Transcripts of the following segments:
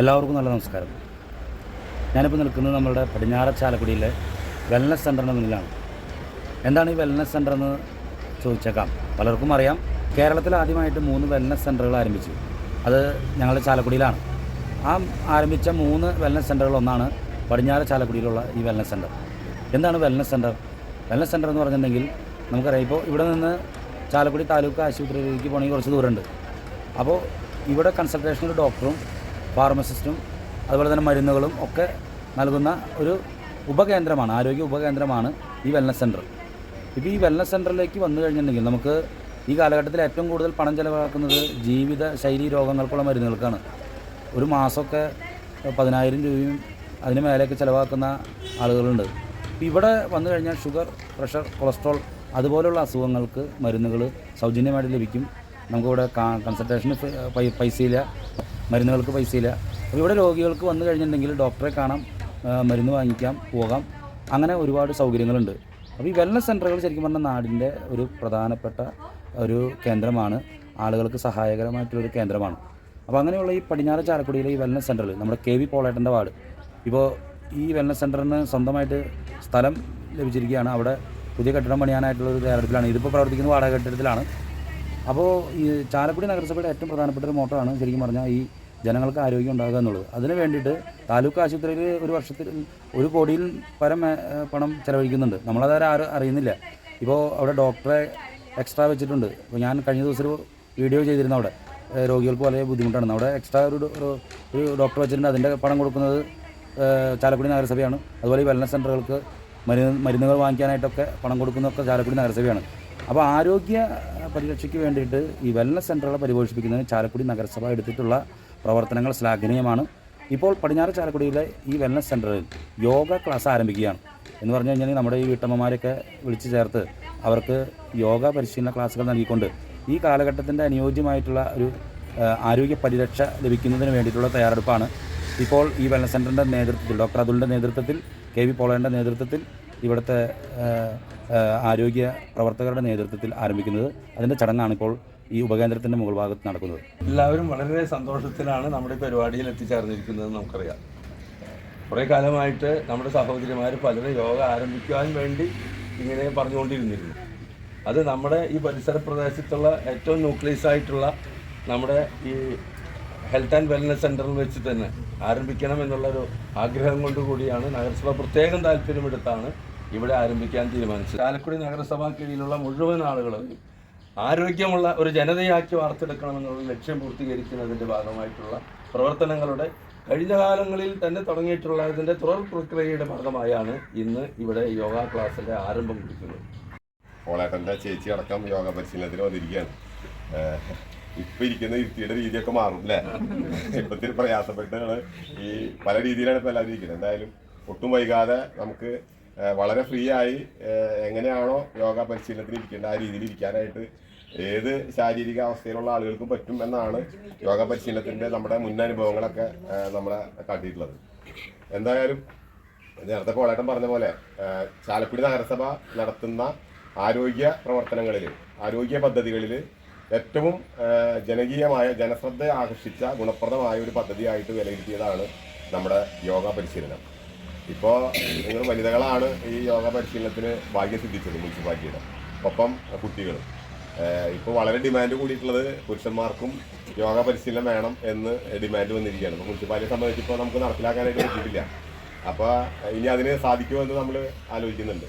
എല്ലാവർക്കും നല്ല നമസ്കാരം. ഞാനിപ്പോൾ നിൽക്കുന്നത് നമ്മുടെ പടിഞ്ഞാറ ചാലക്കുടിയിലെ വെൽനസ് സെന്ററിന് മുന്നിലാണ്. എന്താണ് ഈ വെൽനസ് സെന്റർ എന്ന് ചോദിച്ചേക്കാം. പലർക്കും അറിയാം. കേരളത്തിൽ ആദ്യമായിട്ട് മൂന്ന് വെൽനസ് സെന്ററുകൾ ആരംഭിച്ചു. അത് ഞങ്ങളുടെ ചാലക്കുടിയിലാണ്. ആ ആരംഭിച്ച മൂന്ന് വെൽനസ് സെന്ററുകൾ ഒന്നാണ് പടിഞ്ഞാറ് ചാലക്കുടിയിലുള്ള ഈ വെൽനസ് സെന്റർ എന്താണ് വെൽനസ് സെന്റർ വെൽനസ് സെന്റർ എന്ന് പറഞ്ഞിട്ടുണ്ടെങ്കിൽ നമുക്കറിയാം. ഇപ്പോൾ ഇവിടെ നിന്ന് ചാലക്കുടി താലൂക്ക് ആശുപത്രിയിലേക്ക് പോകണമെങ്കിൽ കുറച്ച് ദൂരമുണ്ട്. അപ്പോൾ ഇവിടെ കൺസൾട്ടേഷൻ ഡോക്ടറും ഫാർമസിസ്റ്റും അതുപോലെ തന്നെ മരുന്നുകളും ഒക്കെ നൽകുന്ന ഒരു ഉപകേന്ദ്രമാണ് ആരോഗ്യ ഉപകേന്ദ്രമാണ് ഈ വെൽനസ് സെന്റർ ഇപ്പോൾ ഈ വെൽനസ് സെന്ററിലേക്ക് വന്നു കഴിഞ്ഞിട്ടുണ്ടെങ്കിൽ നമുക്ക് ഈ കാലഘട്ടത്തിൽ ഏറ്റവും കൂടുതൽ പണം ചിലവാക്കുന്നത് ജീവിത ശൈലി രോഗങ്ങൾക്കുള്ള മരുന്നുകൾക്കാണ്. ഒരു മാസമൊക്കെ പതിനായിരം രൂപയും അതിന് മേലെയൊക്കെ ചിലവാക്കുന്ന ആളുകളുണ്ട്. ഇപ്പോൾ ഇവിടെ വന്നു കഴിഞ്ഞാൽ ഷുഗർ പ്രഷർ കൊളസ്ട്രോൾ അതുപോലുള്ള അസുഖങ്ങൾക്ക് മരുന്നുകൾ സൗജന്യമായിട്ട് ലഭിക്കും. നമുക്കിവിടെ കൺസൾട്ടേഷന് പൈസയില്ല. മരുന്നുകൾക്ക് പൈസയില്ല. അപ്പോൾ ഇവിടെ രോഗികൾക്ക് വന്നു കഴിഞ്ഞിട്ടുണ്ടെങ്കിൽ ഡോക്ടറെ കാണാം മരുന്ന് വാങ്ങിക്കാം പോകാം. അങ്ങനെ ഒരുപാട് സൗകര്യങ്ങളുണ്ട്. അപ്പോൾ ഈ വെൽനസ് സെന്ററുകൾ ശരിക്കും പറഞ്ഞാൽ നാടിന്റെ ഒരു പ്രധാനപ്പെട്ട ഒരു കേന്ദ്രമാണ്. ആളുകൾക്ക് സഹായകരമായിട്ടുള്ളൊരു കേന്ദ്രമാണ്. അപ്പോൾ അങ്ങനെയുള്ള ഈ പടിഞ്ഞാറ് ചാലക്കുടിയിലെ ഈ വെൽനസ് സെന്ററിൽ നമ്മുടെ കെ വി പോളേട്ടന്റെ വാർഡ്. ഇപ്പോൾ ഈ വെൽനസ് സെന്ററിന് സ്വന്തമായിട്ട് സ്ഥലം ലഭിച്ചിരിക്കുകയാണ്. അവിടെ പുതിയ കെട്ടിടം പണിയാനായിട്ടുള്ള ഒരു തയ്യാറെടുപ്പിലാണ്. ഇതിപ്പോൾ പ്രവർത്തിക്കുന്ന വാടക കെട്ടിടത്തിലാണ്. അപ്പോൾ ഈ ചാലക്കുടി നഗരസഭയുടെ ഏറ്റവും പ്രധാനപ്പെട്ട ഒരു മോട്ടറാണ് ശരിക്കും പറഞ്ഞാൽ ഈ ജനങ്ങൾക്ക് ആരോഗ്യം ഉണ്ടാകുക എന്നുള്ളത്. അതിന് വേണ്ടിയിട്ട് താലൂക്ക് ആശുപത്രിയിൽ ഒരു വർഷത്തിൽ ഒരു കോടിയിൽ പരം പണം ചെലവഴിക്കുന്നുണ്ട്. നമ്മളതാരും ആരും അറിയുന്നില്ല. ഇപ്പോൾ അവിടെ ഡോക്ടറെ എക്സ്ട്രാ വെച്ചിട്ടുണ്ട്. ഇപ്പോൾ ഞാൻ കഴിഞ്ഞ ദിവസം ഒരു വീഡിയോ ചെയ്തിരുന്നു അവിടെ. രോഗികൾക്ക് വളരെ ബുദ്ധിമുട്ടാണ്. അവിടെ എക്സ്ട്രാ ഒരു- ഒരു ഡോക്ടർ വെച്ചിട്ടുണ്ട്. അതിന്റെ പണം കൊടുക്കുന്നത് ചാലക്കുടി നഗരസഭയാണ്. അതുപോലെ ഈ വെൽനസ് സെന്ററുകൾക്ക് മരുന്ന് മരുന്നുകൾ വാങ്ങിക്കാനായിട്ടൊക്കെ പണം കൊടുക്കുന്നതൊക്കെ ചാലക്കുടി നഗരസഭയാണ്. അപ്പോൾ ആരോഗ്യ പരിരക്ഷയ്ക്ക് വേണ്ടിയിട്ട് ഈ വെൽനസ് സെന്ററുകളെ പരിപോഷിപ്പിക്കുന്നതിന് ചാലക്കുടി നഗരസഭ എടുത്തിട്ടുള്ള പ്രവർത്തനങ്ങൾ ശ്ലാഘനീയമാണ്. ഇപ്പോൾ പടിഞ്ഞാറ് ചാലക്കുടിയിലെ ഈ വെൽനസ് സെന്ററിൽ യോഗ ക്ലാസ് ആരംഭിക്കുകയാണ്. എന്ന് പറഞ്ഞു കഴിഞ്ഞാൽ നമ്മുടെ ഈ വീട്ടമ്മമാരെയൊക്കെ വിളിച്ചു ചേർത്ത് അവർക്ക് യോഗ പരിശീലന ക്ലാസ്സുകൾ നൽകിക്കൊണ്ട് ഈ കാലഘട്ടത്തിന്റെ അനുയോജ്യമായിട്ടുള്ള ഒരു ആരോഗ്യ പരിരക്ഷ ലഭിക്കുന്നതിന് വേണ്ടിയിട്ടുള്ള തയ്യാറെടുപ്പാണ്. ഇപ്പോൾ ഈ വെൽനസ് സെന്ററിന്റെ നേതൃത്വത്തിൽ ഡോക്ടർ അതുലിന്റെ നേതൃത്വത്തിൽ കെ വി പോളേന്റെ നേതൃത്വത്തിൽ ഇവിടുത്തെ ആരോഗ്യ പ്രവർത്തകരുടെ നേതൃത്വത്തിൽ ആരംഭിക്കുന്നത്. അതിന്റെ ചടങ്ങാണ് ഇപ്പോൾ ഈ ഉപകേന്ദ്രത്തിന്റെ മുകൾ ഭാഗത്ത് നടക്കുന്നത്? എല്ലാവരും വളരെ സന്തോഷത്തിലാണ് നമ്മുടെ പരിപാടിയിൽ എത്തിച്ചേർന്നിരിക്കുന്നത് നമുക്കറിയാം. കുറേ കാലമായിട്ട് നമ്മുടെ സഹോദരിമാർ പലരും യോഗ ആരംഭിക്കുവാൻ വേണ്ടി ഇങ്ങനെ പറഞ്ഞുകൊണ്ടിരുന്നിരുന്നു. അത് നമ്മുടെ ഈ പരിസര പ്രദേശത്തുള്ള ഏറ്റവും ന്യൂക്ലിയസ് ആയിട്ടുള്ള നമ്മുടെ ഈ ഹെൽത്ത് ആൻഡ് വെൽനസ് സെന്ററിൽ വെച്ച് തന്നെ ആരംഭിക്കണം എന്നുള്ളൊരു ആഗ്രഹം കൊണ്ട് കൂടിയാണ് നഗരസഭ പ്രത്യേകം താല്പര്യമെടുത്താണ് ഇവിടെ ആരംഭിക്കാൻ തീരുമാനിച്ചത്. ചാലക്കുടി നഗരസഭ കീഴിലുള്ള മുഴുവൻ ആളുകളും ആരോഗ്യമുള്ള ഒരു ജനതയാക്കി വാർത്തെടുക്കണമെന്നുള്ള ലക്ഷ്യം പൂർത്തീകരിക്കുന്നതിന്റെ ഭാഗമായിട്ടുള്ള പ്രവർത്തനങ്ങളുടെ കഴിഞ്ഞ കാലങ്ങളിൽ തന്നെ തുടങ്ങിയിട്ടുള്ള ഇതിന്റെ തുടർ പ്രക്രിയയുടെ ഭാഗമായാണ് ഇന്ന് ഇവിടെ യോഗ ക്ലാസ്സിന്റെ ആരംഭം കുറിക്കുന്നത്. ഓളേട്ടന്റെ ചേച്ചി അടക്കം യോഗ പരിശീലനത്തിന് വന്നിരിക്കുകയാണ്. ഇപ്പം ഇരിക്കുന്ന ഇരുത്തിയുടെ രീതിയൊക്കെ മാറും അല്ലേ? ഇപ്പത്തിൽ പ്രയാസപ്പെട്ടാണ് ഈ പല രീതിയിലാണ് ഇപ്പൊ എല്ലാവരും ഇരിക്കുന്നത്. എന്തായാലും ഒട്ടും വൈകാതെ നമുക്ക് വളരെ ഫ്രീ ആയി എങ്ങനെയാണോ യോഗ പരിശീലനത്തിന് ഇരിക്കേണ്ട ആ രീതിയിൽ ഇരിക്കാനായിട്ട് ഏത് ശാരീരിക അവസ്ഥയിലുള്ള ആളുകൾക്കും പറ്റും എന്നാണ് യോഗ പരിശീലനത്തിന്റെ നമ്മുടെ ഏഹ് നമ്മളെ കാട്ടിയിട്ടുള്ളത്. എന്തായാലും നേരത്തെ കോളേട്ടൻ പറഞ്ഞ പോലെ ചാലക്കുടി നഗരസഭ നടത്തുന്ന ആരോഗ്യ പ്രവർത്തനങ്ങളിൽ ആരോഗ്യ പദ്ധതികളിൽ ഏറ്റവും ജനകീയമായ ജനശ്രദ്ധ ആകർഷിച്ച ഗുണപ്രദമായ ഒരു പദ്ധതിയായിട്ട് വിലയിരുത്തിയതാണ് നമ്മുടെ യോഗ പരിശീലനം ഇപ്പോൾ നിങ്ങൾ വനിതകളാണ് ഈ യോഗ പരിശീലനത്തിന് ഭാഗ്യം സിദ്ധിച്ചത് മുനിസിപ്പാലിറ്റിയുടെ. ഒപ്പം കുട്ടികളും. ഇപ്പോൾ വളരെ ഡിമാൻഡ് കൂടിയിട്ടുള്ളത് പുരുഷന്മാർക്കും യോഗ പരിശീലനം വേണം എന്ന് ഡിമാൻഡ് വന്നിരിക്കുകയാണ്. അപ്പോൾ മുനിസിപ്പാലിറ്റിയെ സംബന്ധിച്ച് ഇപ്പോൾ നമുക്ക് നടപ്പിലാക്കാനായിട്ട് പറ്റിയിട്ടില്ല. അപ്പോൾ ഇനി അതിന് സാധിക്കുമോ എന്ന് നമ്മൾ ആലോചിക്കുന്നുണ്ട്.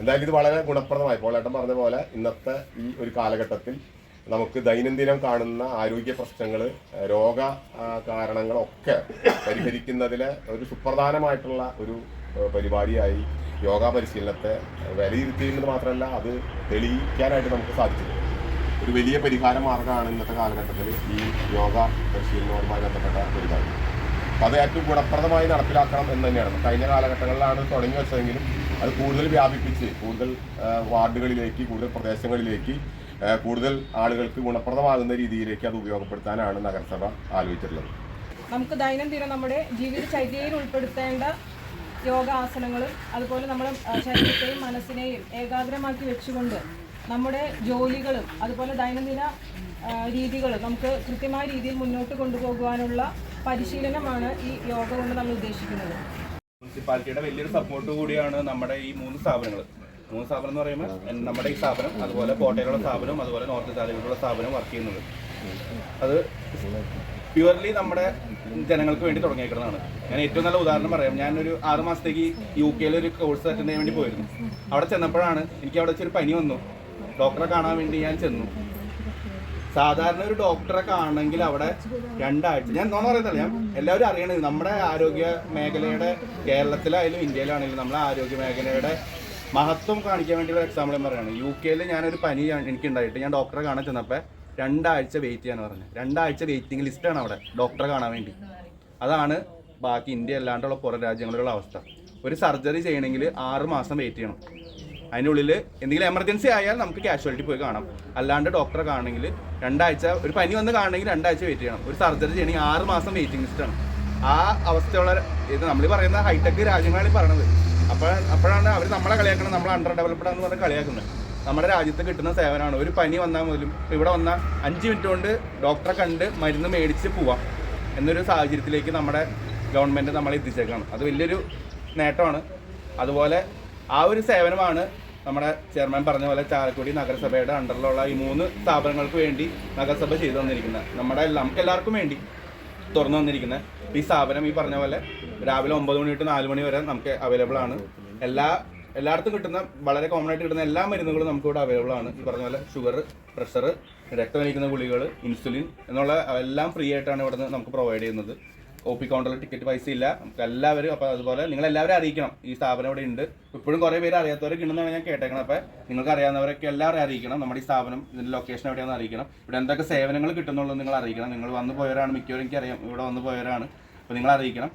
എന്തായാലും ഇത് വളരെ ഗുണപ്രദമായി. പോളേട്ടൻ പറഞ്ഞ പോലെ ഇന്നത്തെ ഈ ഒരു കാലഘട്ടത്തിൽ നമുക്ക് ദൈനംദിനം കാണുന്ന ആരോഗ്യ പ്രശ്നങ്ങൾ രോഗ കാരണങ്ങളൊക്കെ പരിഹരിക്കുന്നതിലെ ഒരു സുപ്രധാനമായിട്ടുള്ള ഒരു പരിപാടിയായി യോഗ പരിശീലനത്തെ വിലയിരുത്തിയിരുന്നത് മാത്രമല്ല അത് തെളിയിക്കാനായിട്ട് നമുക്ക് സാധിച്ചിട്ടുണ്ട്. ഒരു വലിയ പരിഹാര മാർഗമാണ് ഇന്നത്തെ കാലഘട്ടത്തിൽ ഈ യോഗ പരിശീലനവുമായി ബന്ധപ്പെട്ട പരിപാടി. അപ്പോൾ അത് ഏറ്റവും ഗുണപ്രദമായി നടപ്പിലാക്കണം എന്ന് തന്നെയാണ്. കഴിഞ്ഞ കാലഘട്ടങ്ങളിലാണ് തുടങ്ങി വെച്ചതെങ്കിലും അത് കൂടുതൽ വ്യാപിപ്പിച്ച് കൂടുതൽ വാർഡുകളിലേക്ക് കൂടുതൽ പ്രദേശങ്ങളിലേക്ക് കൂടുതൽ ആളുകൾക്ക് ഗുണപ്രദമാകുന്ന രീതിയിലേക്ക് അത് ഉപയോഗപ്പെടുത്താനാണ് നഗരസഭ ആലോചിച്ചിട്ടുള്ളത്. നമുക്ക് ദൈനംദിനം നമ്മുടെ ജീവിത ജീവിതചര്യയിൽ ഉൾപ്പെടുത്തേണ്ട യോഗാസനങ്ങളും അതുപോലെ നമ്മുടെ ശരീരത്തെയും മനസ്സിനെയും ഏകാഗ്രമാക്കി വെച്ചുകൊണ്ട് നമ്മുടെ ജോലികളും അതുപോലെ ദൈനംദിന രീതികളും നമുക്ക് കൃത്യമായ രീതിയിൽ മുന്നോട്ട് കൊണ്ടുപോകുവാനുള്ള പരിശീലനമാണ് ഈ യോഗ കൊണ്ട് നമ്മൾ ഉദ്ദേശിക്കുന്നത്. മുനിസിപ്പാലിറ്റിയുടെ വലിയൊരു സപ്പോർട്ട് കൂടിയാണ് നമ്മുടെ ഈ മൂന്ന് സ്ഥാപനങ്ങൾ മൂന്ന് സ്ഥാപനം എന്ന് പറയുമ്പോൾ നമ്മുടെ ഈ സ്ഥാപനം അതുപോലെ കോട്ടയിലുള്ള സ്ഥാപനം അതുപോലെ നോർത്ത് ചാലക്കുടിയുള്ള സ്ഥാപനം വർക്ക് ചെയ്യുന്നത്. അത് പ്യുവർലി നമ്മുടെ ജനങ്ങൾക്ക് വേണ്ടി തുടങ്ങിയേക്കുന്നതാണ്. ഞാൻ ഏറ്റവും നല്ല ഉദാഹരണം പറയാം. ഞാനൊരു ആറ് മാസത്തേക്ക് യു കെയിൽ ഒരു കോഴ്സ് അറ്റൻഡ് ചെയ്യാൻ വേണ്ടി പോയിരുന്നു. അവിടെ ചെന്നപ്പോഴാണ് എനിക്ക് അവിടെ വെച്ചൊരു പനി വന്നു. ഡോക്ടറെ കാണാൻ വേണ്ടി ഞാൻ ചെന്നു. സാധാരണ ഒരു ഡോക്ടറെ കാണണമെങ്കിൽ അവിടെ രണ്ടാഴ്ച ഞാൻ എന്താണെന്ന് പറയുന്നില്ല ഞാൻ എല്ലാവരും അറിയണത് നമ്മുടെ ആരോഗ്യ മേഖലയുടെ കേരളത്തിലായാലും ഇന്ത്യയിലാണെങ്കിലും നമ്മുടെ ആരോഗ്യ മേഖലയുടെ മഹത്വം കാണിക്കാൻ വേണ്ടി ഒരു എക്സാമ്പിൾ പറയുകയാണ് യു കെയിൽ ഞാനൊരു പനി എനിക്ക് എനിക്കുണ്ടായിട്ട് ഞാൻ ഡോക്ടറെ കാണാൻ ചെന്നപ്പോൾ രണ്ടാഴ്ച വെയിറ്റ് ചെയ്യാൻ പറഞ്ഞു. രണ്ടാഴ്ച വെയിറ്റിംഗ് ലിസ്റ്റാണ് അവിടെ ഡോക്ടറെ കാണാൻ വേണ്ടി. അതാണ് ബാക്കി ഇന്ത്യ അല്ലാണ്ടുള്ള പുറം രാജ്യങ്ങളിലുള്ള അവസ്ഥ. ഒരു സർജറി ചെയ്യണമെങ്കിൽ ആറ് മാസം വെയിറ്റ് ചെയ്യണം. അതിനുള്ളിൽ എന്തെങ്കിലും എമർജൻസി ആയാൽ നമുക്ക് കാഷ്വാലിറ്റി പോയി കാണാം. അല്ലാണ്ട് ഡോക്ടറെ കാണണമെങ്കിൽ രണ്ടാഴ്ച ഒരു പനി വന്ന് കാണണമെങ്കിൽ രണ്ടാഴ്ച വെയിറ്റ് ചെയ്യണം. ഒരു സർജറി ചെയ്യണമെങ്കിൽ ആറ് മാസം വെയിറ്റിംഗ് ലിസ്റ്റാണ് ആ അവസ്ഥയുള്ള ഇത് നമ്മൾ പറയുന്ന ഹൈടെക് രാജ്യങ്ങളാണ് ഈ പറയണത് അപ്പോൾ അപ്പോഴാണ് അവർ നമ്മളെ കളിയാക്കുന്നത് നമ്മൾ അണ്ടർ ഡെവലപ്ഡ് എന്ന് പറഞ്ഞ് കളിയാക്കുന്നത്. നമ്മുടെ രാജ്യത്ത് കിട്ടുന്ന സേവനമാണ്. ഒരു പനി വന്നാൽ മുതലും ഇപ്പൊ ഇവിടെ വന്നാൽ അഞ്ച് മിനിറ്റ് കൊണ്ട് ഡോക്ടറെ കണ്ട് മരുന്ന് മേടിച്ച് പോവാം എന്നൊരു സാഹചര്യത്തിലേക്ക് നമ്മുടെ ഗവൺമെന്റ് നമ്മളെ എത്തിച്ചേക്കാണ്. അത് വലിയൊരു നേട്ടമാണ്. അതുപോലെ ആ ഒരു സേവനമാണ് നമ്മുടെ ചെയർമാൻ പറഞ്ഞ പോലെ ചാലക്കുടി നഗരസഭയുടെ അണ്ടറിലുള്ള ഈ മൂന്ന് സ്ഥാപനങ്ങൾക്ക് വേണ്ടി നഗരസഭ ചെയ്തു തന്നിരിക്കുന്നത്. നമ്മുടെ നമുക്ക് എല്ലാവർക്കും വേണ്ടി തുറന്നു വന്നിരിക്കുന്നത് ഈ സ്ഥാപനം ഈ പറഞ്ഞ പോലെ രാവിലെ ഒമ്പത് മണി തൊട്ട് നാല് മണി വരെ നമുക്ക് അവൈലബിൾ ആണ്. എല്ലാ എല്ലായിടത്തും കിട്ടുന്ന വളരെ കോമൺ ആയിട്ട് കിട്ടുന്ന എല്ലാ മരുന്നുകളും നമുക്ക് ഇവിടെ അവൈലബിൾ ആണ്. ഈ പറഞ്ഞ പോലെ ഷുഗർ പ്രഷർ രക്തമലിക്കുന്ന ഗുളികൾ ഇൻസുലിൻ എന്നുള്ള എല്ലാം ഫ്രീ ആയിട്ടാണ് ഇവിടെ നമുക്ക് പ്രൊവൈഡ് ചെയ്യുന്നത്. ഒ പി കൗണ്ടറിൽ ടിക്കറ്റ് പൈസ ഇല്ല. നമുക്ക് എല്ലാവരും അപ്പോൾ അതുപോലെ നിങ്ങൾ എല്ലാവരും അറിയിക്കണം. ഈ സ്ഥാപനം ഇവിടെ ഉണ്ട്. ഇപ്പോഴും കുറേ പേര് അറിയാത്തവരൊക്കെ ഉണ്ടെന്നാണ് ഞാൻ കേട്ടേക്കണം അപ്പോൾ നിങ്ങൾക്ക് അറിയാവുന്നവരൊക്കെ എല്ലാവരും അറിയിക്കണം. നമ്മുടെ ഈ സ്ഥാപനം ഇതിന്റെ ലൊക്കേഷൻ എവിടെയാണെന്ന് അറിയിക്കണം. ഇവിടെ എന്തൊക്കെ സേവനങ്ങൾ കിട്ടുന്നുള്ളത് നിങ്ങൾ അറിയിക്കണം. നിങ്ങൾ വന്നു പോയവരാണ്. മിക്കവരും എനിക്കറിയാം ഇവിടെ വന്നു പോയവരാണ്. അപ്പോൾ നിങ്ങൾ അറിയിക്കണം.